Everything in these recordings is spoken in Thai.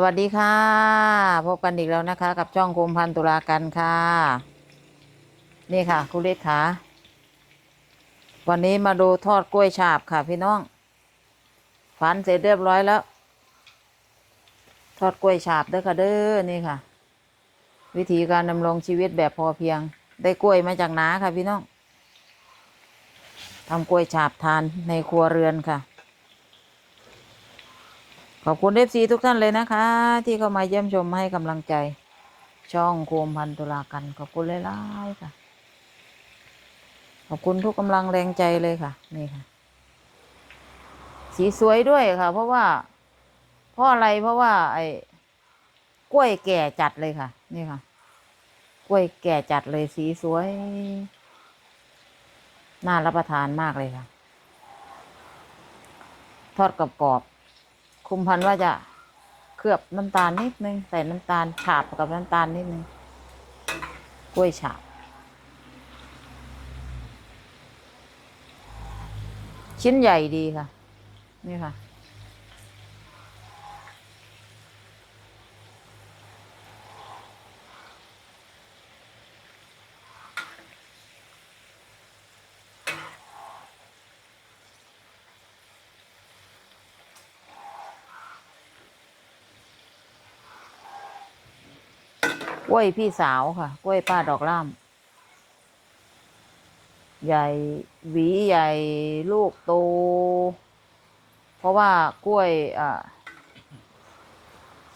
สวัสดีค่ะ พบกันอีกแล้วนะคะ กับช่องคุมพันตุลากันค่ะ นี่ค่ะคุณฤทธิ์ค่ะวันนี้มาดูทอดกล้วยฉาบค่ะ พี่น้องฝันเสร็จเรียบร้อยแล้ว ทอดกล้วยฉาบเด้อค่ะเด้อนี่ค่ะ วิธีการดำรงชีวิตแบบพอเพียง ได้กล้วยมาจากนาค่ะ พี่น้องทำกล้วยฉาบทานในครัวเรือนค่ะ ขอบคุณเอฟซีทุกท่านเลยนะคะ ที่เข้ามาเยี่ยมชมให้กำลังใจ ช่องโคมพันตุลากัน ขอบคุณหลายๆค่ะ ขอบคุณทุกกำลังแรงใจเลยค่ะ นี่ค่ะ สีสวยด้วยค่ะ เพราะว่าเพราะอะไรเพราะว่า ไอ้กล้วยแก่จัดเลยค่ะ นี่ค่ะ กล้วยแก่จัดเลยสีสวย น่ารับประทานมากเลยค่ะ ทอดกรอบๆ คุมพันว่าจะเคลือบน้ำตาลนิดนึง ใส่น้ำตาลฉาบกับน้ำตาลนิดนึง กล้วยฉาบ ชิ้นใหญ่ดีค่ะ นี่ค่ะ กล้วยพี่สาวค่ะ กล้วยป้าดอกล่าม ใหญ่หวีใหญ่ลูกโต เพราะว่ากล้วยอ่า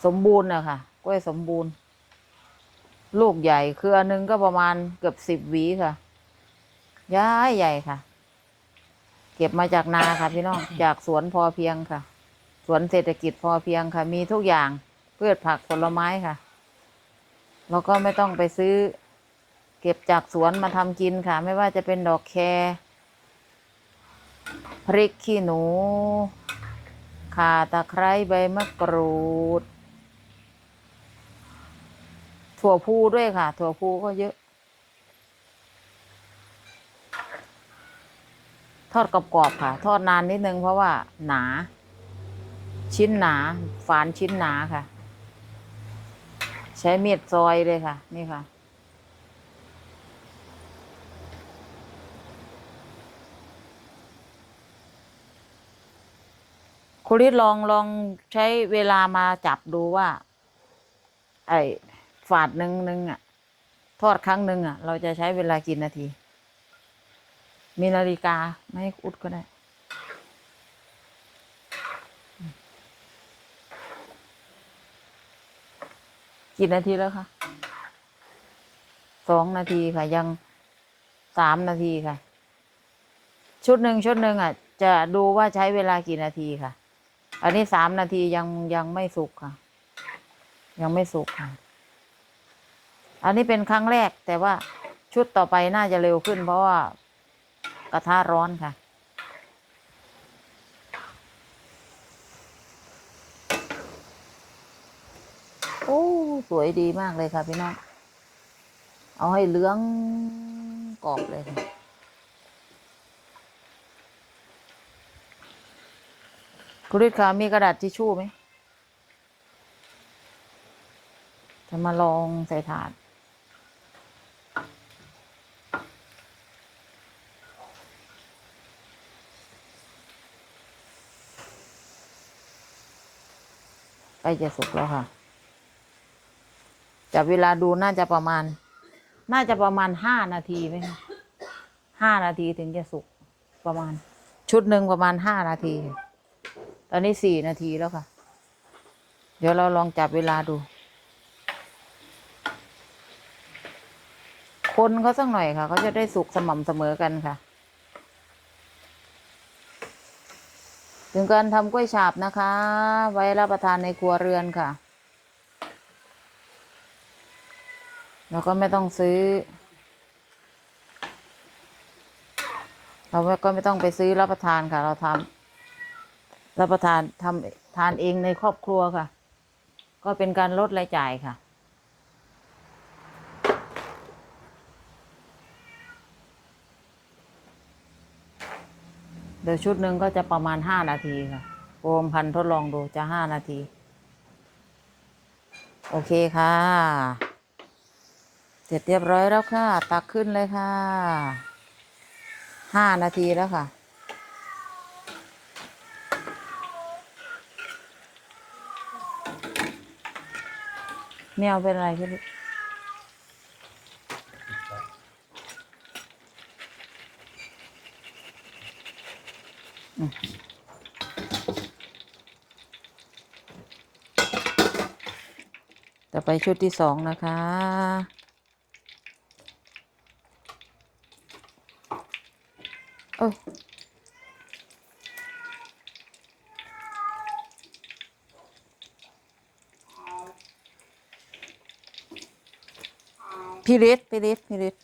สมบูรณ์อะค่ะ กล้วยสมบูรณ์ ลูกใหญ่เครือหนึ่งก็ประมาณเกือบสิบหวีค่ะย้ายใหญ่ค่ะ เก็บมาจากนาค่ะพี่น้อง จากสวนพอเพียงค่ะ สวนเศรษฐกิจพอเพียงค่ะ มีทุกอย่างพืชผักผลไม้ค่ะ แล้วก็ไม่ต้องไปซื้อ เก็บจากสวนมาทำกินค่ะ ไม่ว่าจะเป็นดอกแครพริกขี้หนู ข่าตะไคร้ใบมะกรูด ถั่วพูด้วยค่ะ ถั่วพูก็เยอะ ทอดกรอบๆค่ะ ทอดนานนิดนึงเพราะว่าหนา ชิ้นหนา ฝานชิ้นหนาค่ะ ใช้มีดซอยเลยค่ะ นี่ค่ะ คุณฤทธิ์ลองลองใช้เวลามาจับดูว่า ไอ้ฝาดหนึ่งหนึ่งอะ ทอดครั้งหนึ่งอะ เราจะใช้เวลากี่นาที มีนาฬิกาไม่อุดก็ได้ กี่นาทีแล้วคะสองนาทีค่ะ ยังสามนาทีค่ะ ชุดหนึ่งชุดหนึ่งอะ จะดูว่าใช้เวลากี่นาทีค่ะ อันนี้สามนาทียังยังไม่สุกค่ะ ยังไม่สุกค่ะ อันนี้เป็นครั้งแรกแต่ว่าชุดต่อไปน่าจะเร็วขึ้น เพราะว่ากระทะร้อนค่ะ โอ้ สวยดีมากเลยค่ะพี่น้อง เอาให้เหลืองกรอบเลยค่ะคุณฤทธิ์คะมีกระดาษทิชชู่ไหม จะมาลองใส่ถาด ใกล้จะสุกแล้วค่ะ จับเวลาดูน่าจะประมาณ น่าจะประมาณห้านาทีไหมคะห้านาทีถึงจะสุกประมาณ ชุดหนึ่งประมาณห้านาที ตอนนี้สี่นาทีแล้วค่ะ เดี๋ยวเราลองจับเวลาดู คนเขาสักหน่อยค่ะเขาจะได้สุกสม่ำเสมอกันค่ะ ถึงการทำกล้วยฉาบนะคะ ไว้รับประทานในครัวเรือนค่ะ แล้วก็ไม่ต้องซื้อ เราก็ไม่ต้องไปซื้อรับประทานค่ะ เราทำรับประทานทำทานเองในครอบครัวค่ะ ก็เป็นการลดรายจ่ายค่ะเดี๋ยวชุดหนึ่งก็จะประมาณห้านาทีค่ะโอมพันทดลองดูจะห้านาที โอเคค่ะ ร็จเรียบร้อยแล้วค่ะ ตักขึ้นเลยค่ะ ห้านาทีแล้วค่ะ แมวเป็นอะไรพี่ลูกอืมต่อไปชุดที่สองนะคะ โอ้ยพี่ฤทธิ์พี่ฤทธิ์พี่ฤทธิ์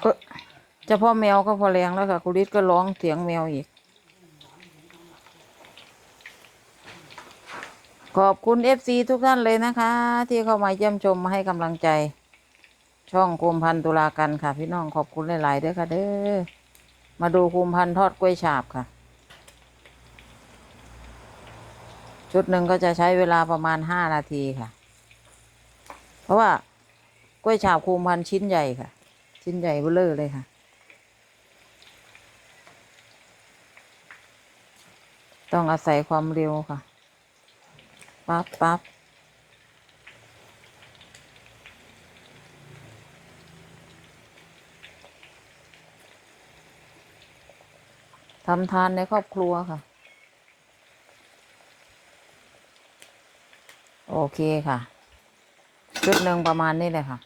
เออเฉพาะแมวก็พอแรงแล้วค่ะคุณฤทธิ์ก็ร้องเสียงแมวอีก ขอบคุณเอฟซีทุกท่านเลยนะคะ ที่เข้ามาเยี่ยมชมมาให้กำลังใจ ช่องคุมพันตุลากันค่ะ พี่น้องขอบคุณหลาย ๆ เด้อค่ะ เด้อมาดูคุมพันทอดกล้วยฉาบค่ะ ชุดหนึ่งก็จะใช้เวลาประมาณห้านาทีค่ะ เพราะว่ากล้วยฉาบคุมพันชิ้นใหญ่ค่ะ ชิ้นใหญ่เบ้อเร่อเลยค่ะ ต้องอาศัยความเร็วค่ะปั๊บปั๊บ ทำทานในครอบครัวค่ะ โอเคค่ะ ชุดหนึ่งประมาณนี้เลยค่ะ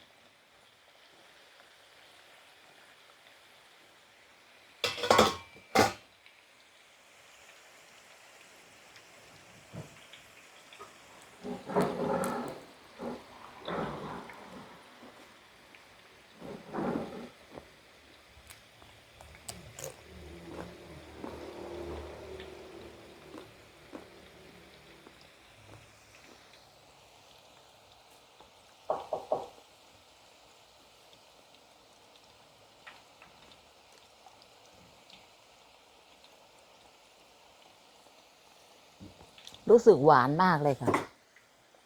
รู้สึกหวานมากเลยค่ะ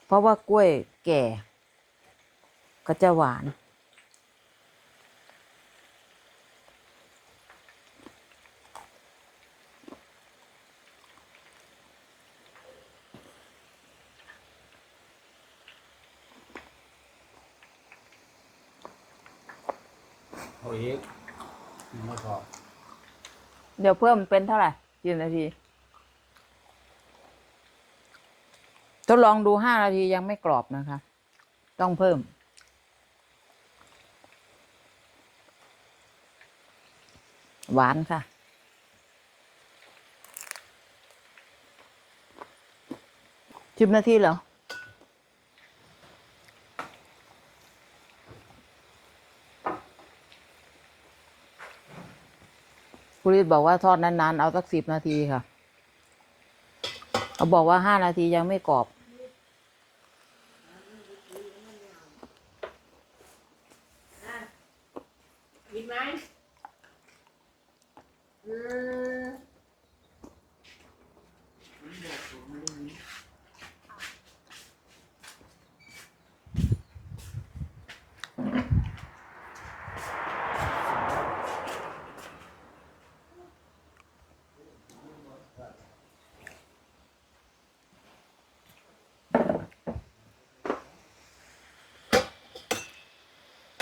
เพราะว่ากล้วยแก่ ก็จะหวานเอาอีกยังไม่พอ เดี๋ยวเพิ่มเป็นเท่าไหร่กี่นาที ดลองดูห้านาทียังไม่กรอบนะคะ ต้องเพิ่ม หวานค่ะ สิบนาทีเหรอคุณฤทธิ์บอกว่าทอดนานๆ เอาสักสิบนาทีค่ะ เขาบอกว่าห้านาทียังไม่กรอบ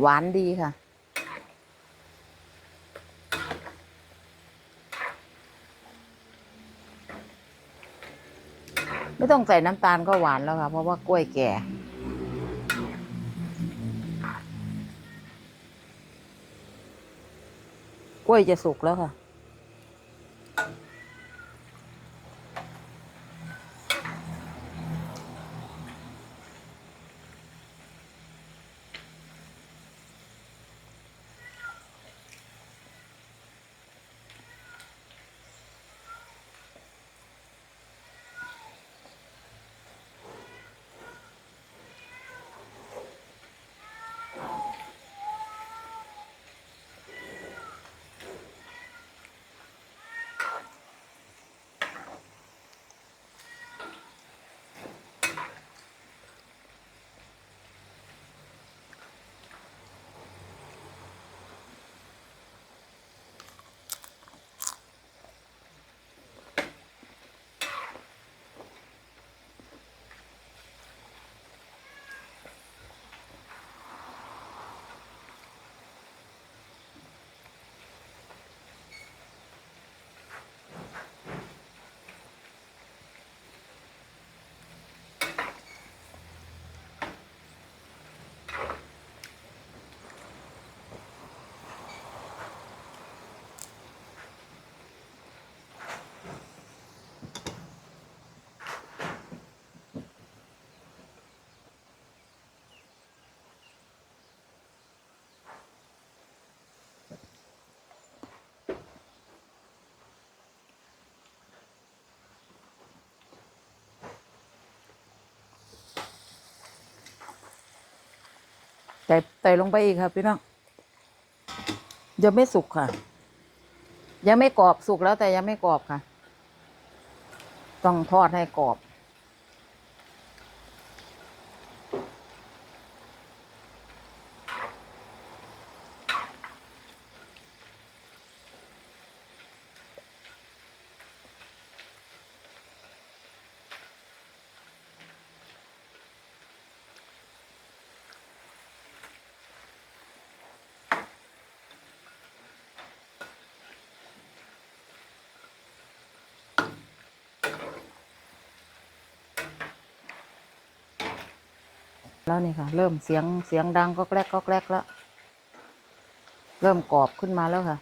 หวานดีค่ะ ไม่ต้องใส่น้ำตาลก็หวานแล้วค่ะ เพราะว่ากล้วยแก่กล้วยจะสุกแล้วค่ะ ส่ใส่ลงไปอีกครับพี่น้องยังไม่สุกค่ะ ยังไม่กรอบสุกแล้วแต่ยังไม่กรอบค่ะ ต้องทอดให้กรอบ แล้วนี่ค่ะ เริ่มเสียงเสียงดังก็แกลกก็แกลกแล้ว เริ่มกรอบขึ้นมาแล้วค่ะ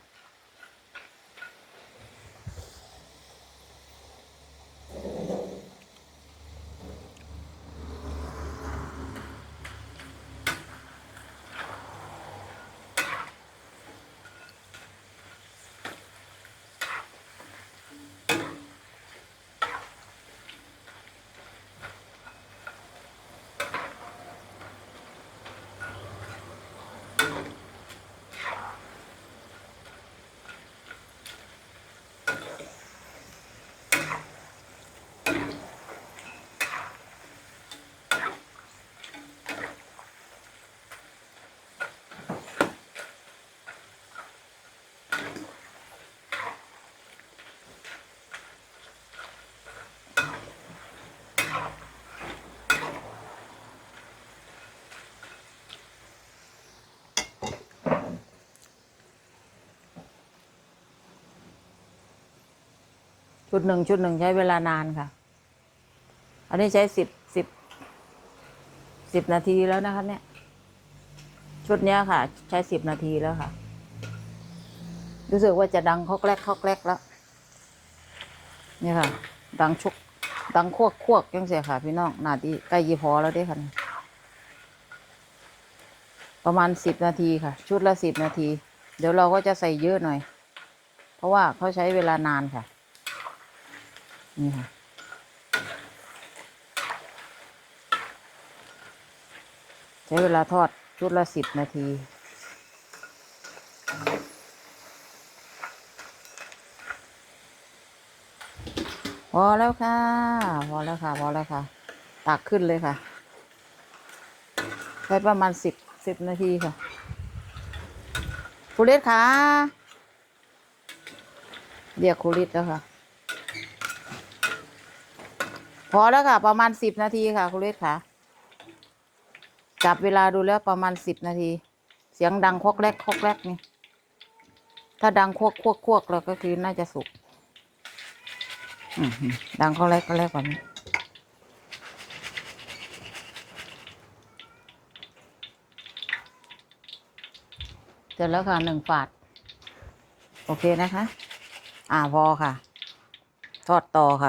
ชุดหนึ่งชุดหนึ่งใช้เวลานานค่ะ อันนี้ใช้สิบสิบสิบนาทีแล้วนะคะ เนี่ย ชุดเนี้ยค่ะ ใช้สิบนาทีแล้วค่ะ รู้สึกว่าจะดังคอกแรกคอกแรกแล้ว นี่ค่ะ ดังชุก ดังควกควกยังเสียค่ะ พี่น้องนาทีใกล้ยี่พอแล้วด้วยค่ะ ประมาณสิบนาทีค่ะ ชุดละสิบนาที เดี๋ยวเราก็จะใส่เยอะหน่อย เพราะว่าเขาใช้เวลานานค่ะ นี่ค่ะใช้เวลาทอดชุดละสิบนาที พอแล้วค่ะ พอแล้วค่ะ พอแล้วค่ะ ตักขึ้นเลยค่ะ ใช้ประมาณสิบสิบนาทีค่ะครูเล็ดค่ะเรียกครูเล็ดแล้วค่ะ พอแล้วค่ะ ประมาณสิบนาทีค่ะคุณเลศค่ะจับเวลาดูแล้วประมาณสิบนาที เสียงดังควกแรกควกแรกนี่ ถ้าดังควกควกควกแล้วก็คือน่าจะสุกดังควกแรกก็แรกแบบนี้เสร็จแล้วค่ะหนึ่งฝาด โอเคนะคะ อ่าพอค่ะ ทอดต่อค่ะ